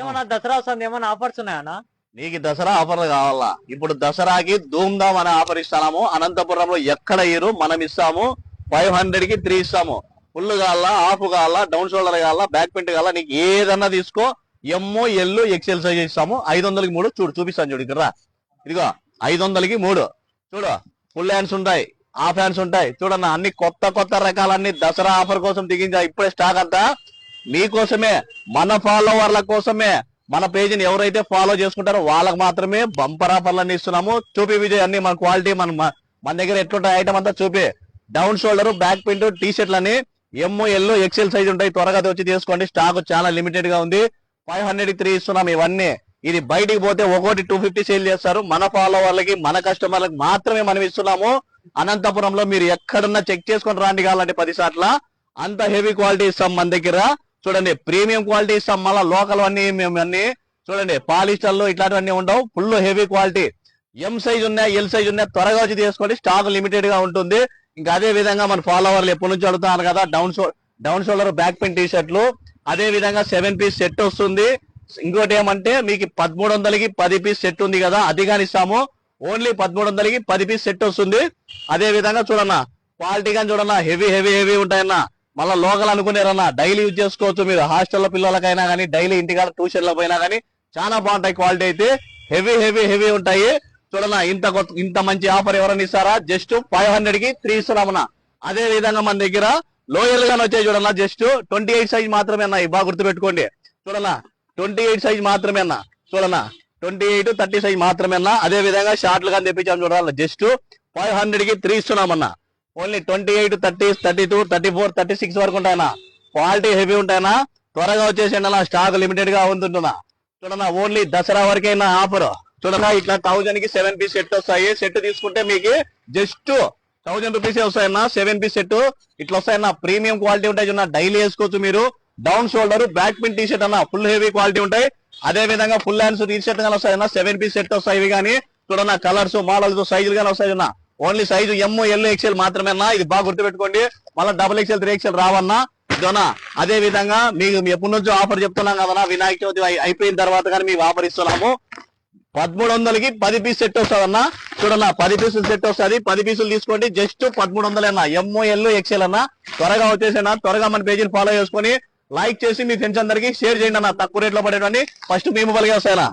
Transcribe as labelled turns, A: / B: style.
A: ఏమన్నా దసరా వస్తుంది ఏమన్నా ఆఫర్స్ ఉన్నాయన్నా?
B: నీకు దసరా ఆఫర్లు కావాలా? ఇప్పుడు దసరాకి ధూమ్ ధామ్ అనే ఆఫర్ ఇస్తాము. అనంతపురంలో ఎక్కడ ఇరు మనం ఇస్తాము. ఫైవ్ హండ్రెడ్కి త్రీ ఇస్తాము. ఫుల్ కావాలా? హాఫ్ కావాలా? డౌన్ షోల్డర్ కావాలా? బ్యాక్ పెయింట్ కావాలా? నీకు ఏదన్నా తీసుకో. ఎమ్మో ఎల్లు ఎక్సెల్ సైజ్ ఇస్తాము. ఐదు వందలకి మూడు. చూడు చూపిస్తాను చూడు ఇక్కడ ఇదిగో ఐదు వందలకి మూడు. చూడు ఫుల్ హ్యాండ్స్ ఉంటాయి. హాఫ్ హ్యాండ్స్ ఉంటాయి. చూడన్న అన్ని కొత్త కొత్త రకాలన్నీ దసరా ఆఫర్ కోసం దిగించా ఇప్పుడే స్టాక్ అంతా మీకోసమే మన ఫాలోవర్ల కోసమే మన పేజీని ఎవరైతే ఫాలో చేసుకుంటారో వాళ్ళకి మాత్రమే బంపర్ ఆఫర్లన్నీ ఇస్తున్నాము. చూపి విజయ్ అన్ని మన క్వాలిటీ మన మన దగ్గర ఎట్లుంటాయి ఐటమ్ అంతా చూపి. Down shoulder back print T షర్ట్లని M L XL size ఉంటాయి. త్వరగా వచ్చి తీసుకోండి. స్టాక్ చాలా లిమిటెడ్గా ఉంది. ఫైవ్ హండ్రెడ్ త్రీ ఇస్తున్నాం ఇవన్నీ. ఇది బయటికి పోతే ఒకటి టూ ఫిఫ్టీ సేల్ చేస్తారు. మన ఫాలోవర్లకి మన కస్టమర్లకి మాత్రమే మనం ఇస్తున్నాము. అనంతపురంలో మీరు ఎక్కడున్నా చెక్ చేసుకొని రాండి కావాలంటే పది సార్ల. అంత హెవీ క్వాలిటీ ఇస్తాం మన దగ్గర. చూడండి ప్రీమియం క్వాలిటీ ఇస్తాం మళ్ళీ లోకల్ అన్ని మేము అన్ని. చూడండి పాలిస్టర్లు ఇట్లాంటివన్నీ ఉండవు full heavy quality M size ఉన్నాయి ఎల్ సైజ్ ఉన్నాయి త్వరగా వచ్చి తీసుకోండి స్టాక్ లిమిటెడ్గా ఉంటుంది. ఇంకా అదే విధంగా మన ఫాలోవర్లు ఎప్పటి నుంచి అడుగుతున్నారు కదా down down shoulder back paint T షర్ట్లు అదే విధంగా సెవెన్ పీస్ సెట్ వస్తుంది. ఇంకోటి ఏమంటే మీకు పదమూడు వందలకి పది పీస్ సెట్ ఉంది కదా అది కానీ ఇస్తాము. ఓన్లీ పదమూడు వందలకి పది పీస్ సెట్ వస్తుంది. అదే విధంగా చూడన్నా క్వాలిటీ కానీ చూడన్నా హెవీ హెవీ హెవీ ఉంటాయన్నా. మళ్ళీ లోకల్ అనుకునేరన్నా డైలీ యూజ్ చేసుకోవచ్చు మీరు. హాస్టల్లో పిల్లలకైనా కానీ డైలీ ఇంటికాడ ట్యూషన్ల పోయినా కానీ చాలా బాగుంటాయి క్వాలిటీ అయితే. హెవీ హెవీ హెవీ ఉంటాయి. చూడన్నా ఇంత కొత్త- ఇంత మంచి ఆఫర్ ఎవరైనా ఇస్తారా? జస్ట్ ఫైవ్ హండ్రెడ్కి త్రీ ఇస్తున్నామన్నా. అదే విధంగా మన దగ్గర లోయల్ గానే వచ్చాయి చూడన్నా జస్ట్ ట్వంటీ ఎయిట్ సైజ్ మాత్రమే అన్న. బాగా గుర్తుపెట్టుకోండి. చూడన్నా ట్వంటీ ఎయిట్ సైజ్ మాత్రమే అన్న. చూడన్నా ట్వంటీ ఎయిట్ థర్టీ సైజ్ మాత్రమే అన్న. అదే విధంగా షార్ట్లు కానీ తెప్పించాము చూడాలి జస్ట్ ఫైవ్ హండ్రెడ్కి three ఇస్తున్నామన్నా. Only twenty eight thirty thirty two thirty four thirty six వరకు ఉంటాయన్నా. Quality heavy ఉంటాయన్నా. త్వరగా వచ్చేసి అన్న. స్టాక్ లిమిటెడ్గా ఉంటుంటున్నా చూడన్నా ఓన్లీ దసరా వరకైనా ఆఫర్. చూడన్నా ఇట్లా థౌజండ్కి సెవెన్ పీస్ సెట్ వస్తాయి. సెట్ తీసుకుంటే మీకు జస్ట్ థౌజండ్ రూపీస్ వస్తాయన్న. సెవెన్ పీస్ సెట్ ఇట్లా వస్తాయన్న. ప్రీమియం క్వాలిటీ ఉంటాయి చూడ డైలీ వేసుకోవచ్చు మీరు. Down shoulder back pin T shirt అన్న. ఫుల్ హెవీ క్వాలిటీ ఉంటాయి. అదే విధంగా ఫుల్ హ్యాండ్స్ టీ షర్ట్ కానీ వస్తాయన్నా. సెవెన్ పీస్ సెట్ వస్తాయి ఇవి కానీ చూడన్నా కలర్స్ మోడల్స్ సైజులు కానీ వస్తాయి అన్న only size M L XL మాత్రమే అన్న ఇది బాగా గుర్తుపెట్టుకోండి. మళ్ళీ డబుల్ ఎక్సెల్ త్రీ ఎక్సెల్ రావన్నా? ఇదోనా? అదే విధంగా మీకు ఎప్పటి నుంచో ఆఫర్ చెప్తున్నాం కదా వినాయక చవితి అయిపోయిన తర్వాత కానీ మీకు ఆఫర్ ఇస్తున్నాము. పదమూడు వందలకి పది పీస్ సెట్ వస్తుందన్నా? చూడన్నా పది పీసులు సెట్ వస్తుంది. పది పీసులు తీసుకోండి. జస్ట్ పదమూడు వందలు అన్న. ఎంఓ ఎల్ ఎక్సెల్ అన్న. త్వరగా వచ్చేసేనా? త్వరగా మన పేజీని ఫాలో చేసుకొని లైక్ చేసి మీ ఫ్రెండ్స్ అందరికి షేర్ చేయండి అన్న. తక్కువ రేట్లో పడేటువంటి ఫస్ట్ మేము పలిగే వస్తాయన్నా.